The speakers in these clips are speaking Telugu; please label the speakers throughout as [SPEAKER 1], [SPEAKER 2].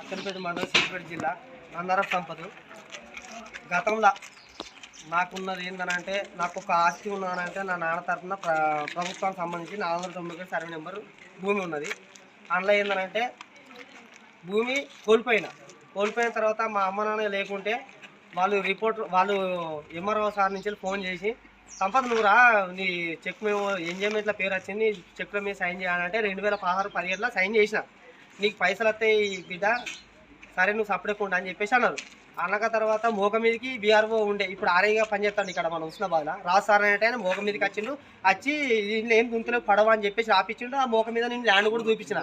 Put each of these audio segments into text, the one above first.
[SPEAKER 1] అక్కడిపేట మండలం సిద్దిపేట జిల్లా నందరపు సంపద. గతంలో నాకున్నది ఏంటనంటే నాకు ఒక ఆస్తి ఉన్నదనంటే నా నాన్న తరఫున ప్ర ప్రభుత్వానికి సంబంధించి నాలుగు వందల తొంభై ఒకటి సర్వే నెంబర్ భూమి ఉన్నది. అందులో ఏంటనంటే భూమి కోల్పోయిన. కోల్పోయిన తర్వాత మా అమ్మ నాన్న లేకుంటే వాళ్ళు రిపోర్ట్ వాళ్ళు ఎంఆర్ఓ సార్ నుంచి ఫోన్ చేసి సంపద నువ్వురా నీ చెక్ మేము ఎంజాయ్మెంట్లో పేరు వచ్చింది చెక్లో మీద సైన్ చేయాలంటే రెండు వేల పదహారు పదిహేడులో సైన్ చేసిన. నీకు పైసలు వస్తాయి బిడ్డ సరే నువ్వు సపరేట్ అని చెప్పేసి అన్నారు. అనక తర్వాత మోక మీదకి బీఆర్ఓ ఉండే. ఇప్పుడు ఆర్ఐగా పనిచేస్తాడు ఇక్కడ మన హుస్నాబాద్లో రాజ్ సార్ అనేట ఆయన మోక మీదకి వచ్చిండు. వచ్చి దీంట్లో ఏం గుంతలు పడవ అని చెప్పేసి రాపించిండు ఆ మోక మీద నేను ల్యాండ్ కూడా చూపించిన.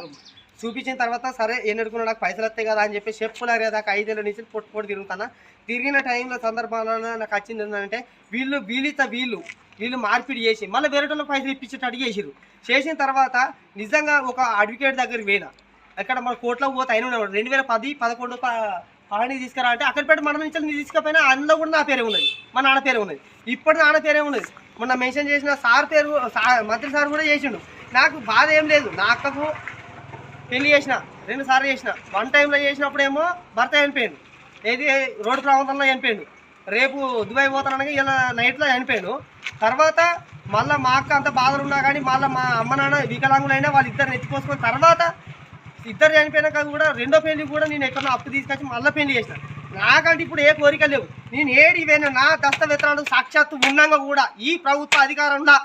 [SPEAKER 1] చూపించిన తర్వాత సరే ఏం నాకు పైసలు వస్తాయి కదా అని చెప్పి చెప్పులే కదా ఐదేళ్ళ నుంచి పొట్టు పొట్టు తిరుగుతానా తిరిగిన టైంలో సందర్భాలలో నాకు వచ్చింది ఏంటంటే వీళ్ళు వీళ్ళిత వీళ్ళు వీళ్ళు మార్పిడి చేసి మళ్ళీ వేరే వాళ్ళు పైసలు ఇప్పించేటట్టు చేసిరు చేసిన తర్వాత నిజంగా ఒక అడ్వకేట్ దగ్గరికి పోయినా. అక్కడ మన కోర్టులో పోతే అయిన ఉన్నాడు. రెండు వేల పది పదకొండు పలాని తీసుకురా అంటే అక్కడ పెట్టి మన నుంచి నీ తీసుకుపోయినా అందులో కూడా నా పేరే ఉన్నది. మా నాన్న పేరే ఉన్నది. ఇప్పుడు నాన్న పేరే ఉన్నది. మొన్న మెన్షన్ చేసిన సార్ పేరు మంత్రి సార్ కూడా చేసిండు. నాకు బాధ ఏం లేదు. నా అక్కకు పెళ్ళి చేసిన రెండు సార్లు చేసిన. వన్ టైంలో చేసినప్పుడు ఏమో భర్త చనిపోయాడు. ఏది రోడ్డు ప్రాంతంలో చనిపోయాడు. రేపు దుబాయ్ పోతానగా ఇలా నైట్లో చనిపోయాడు. తర్వాత మళ్ళీ మా అక్క అంత బాధలు ఉన్నా కానీ మళ్ళీ మా అమ్మ నాన్న వికలాంగులైనా వాళ్ళు ఇద్దరు ఎత్తుకోసుకున్న తర్వాత ఇద్దరు చనిపోయినాక కూడా రెండో పెళ్ళి కూడా నేను ఎక్కడో అప్పు తీసుకొచ్చి మళ్ళీ పెళ్ళి చేసిన. నాకంటే ఇప్పుడు ఏ కోరిక లేవు. నేను ఏడి పోయినా నా దస్తవేతనాలు సాక్షాత్తు ఉన్నాగా కూడా ఈ ప్రభుత్వ అధికారంలో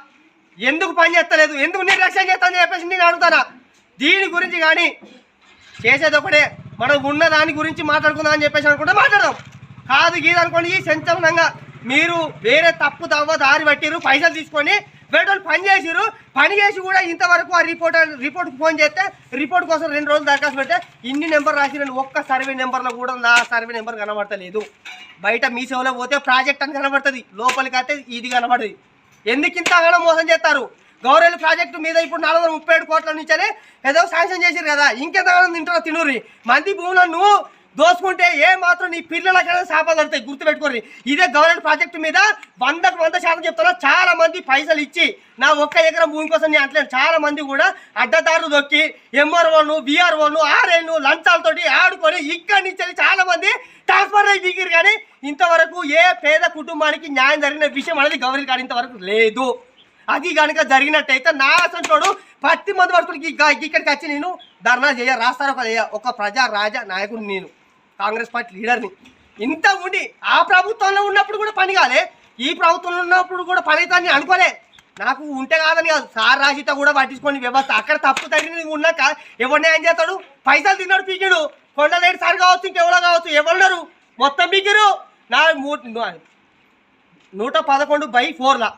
[SPEAKER 1] ఎందుకు పని చేస్తలేదు ఎందుకు నిర్లక్ష్యం చేస్తానని చెప్పేసి నేను అడుగుతానా? దీని గురించి కానీ చేసేది ఒకటే మనం ఉన్న దాని గురించి మాట్లాడుకుందాం అని చెప్పేసి అనుకుంటే మాట్లాడదాం. కాదు గీదనుకోండి ఈ సంచలనంగా మీరు వేరే తప్పు దవ్వ దారి పట్టిరు పైసలు తీసుకొని వేరే పని చేసిరు పని చేసి కూడా ఇంతవరకు ఆ రిపోర్ట్ రిపోర్ట్కి ఫోన్ చేస్తే రిపోర్ట్ కోసం రెండు రోజులు దరఖాస్తు పెడితే ఇన్ని నెంబర్ రాసిరండి ఒక్క సర్వే నెంబర్లో కూడా నా సర్వే నెంబర్ కనబడతలేదు. బయట మీ సేవలో పోతే ప్రాజెక్ట్ అని కనబడుతుంది. లోపలికి అయితే ఇది కనబడుతుంది ఎందుకు ఇంతగానో మోసం చేస్తారు? గౌరవ ప్రాజెక్టు మీద ఇప్పుడు నాలుగు వందల ముప్పై ఏడు కోట్ల నుంచే ఏదో శాంక్షన్ చేసిరు కదా. ఇంకెంతగానో తింటారో తినూరి మంది భూములను దోసుకుంటే ఏ మాత్రం నీ పిల్లలకైనా శాపాలు పడతాయి గుర్తుపెట్టుకోండి. ఇదే గవర్నమెంట్ ప్రాజెక్టు మీద వందకు వంద శాతం చెప్తున్నా. చాలా మంది పైసలు ఇచ్చి నా ఒక్క ఎకరం భూమి కోసం నేను అంటలేను. చాలా మంది కూడా అడ్డదారులు దొక్కి ఎంఆర్ఓను బీఆర్ఓను ఆర్ఐను లంచాలతోటి ఆడుకొని ఇక్కడి నుంచి చాలా మంది ట్రాన్స్ఫర్ అయ్యి దిగిరు కానీ ఇంతవరకు ఏ పేద కుటుంబానికి న్యాయం జరిగిన విషయం అనేది గవర్నమెంట్ కాదు ఇంతవరకు లేదు. అది కనుక జరిగినట్టయితే నా అసలు చూడు. పత్తి మంది వరకు ఇక్కడికి వచ్చి నేను ధర్నా చేయ రాస్తారు ఒక ఒక ప్రజా రాజా నాయకుడు నేను. కాంగ్రెస్ పార్టీ లీడర్ని. ఇంత ఉండి ఆ ప్రభుత్వంలో ఉన్నప్పుడు కూడా పని కాలే. ఈ ప్రభుత్వంలో ఉన్నప్పుడు కూడా పని అవుతాన్ని అనుకోలే. నాకు ఉంటే కాదని కాదు. సార్ రాజిత కూడా పట్టించుకొని వ్యవస్థ. అక్కడ తప్పు తగిన ఉన్నాక ఎవరు న్యాయం చేస్తాడు? పైసలు తిన్నాడు పీకిడు. కొండలేడు సార్ కావచ్చు ఇంకెవరో కావచ్చు ఎవరున్నారు? మొత్తం పీకిరు. నా నూట పదకొండు బై ఫోర్లా.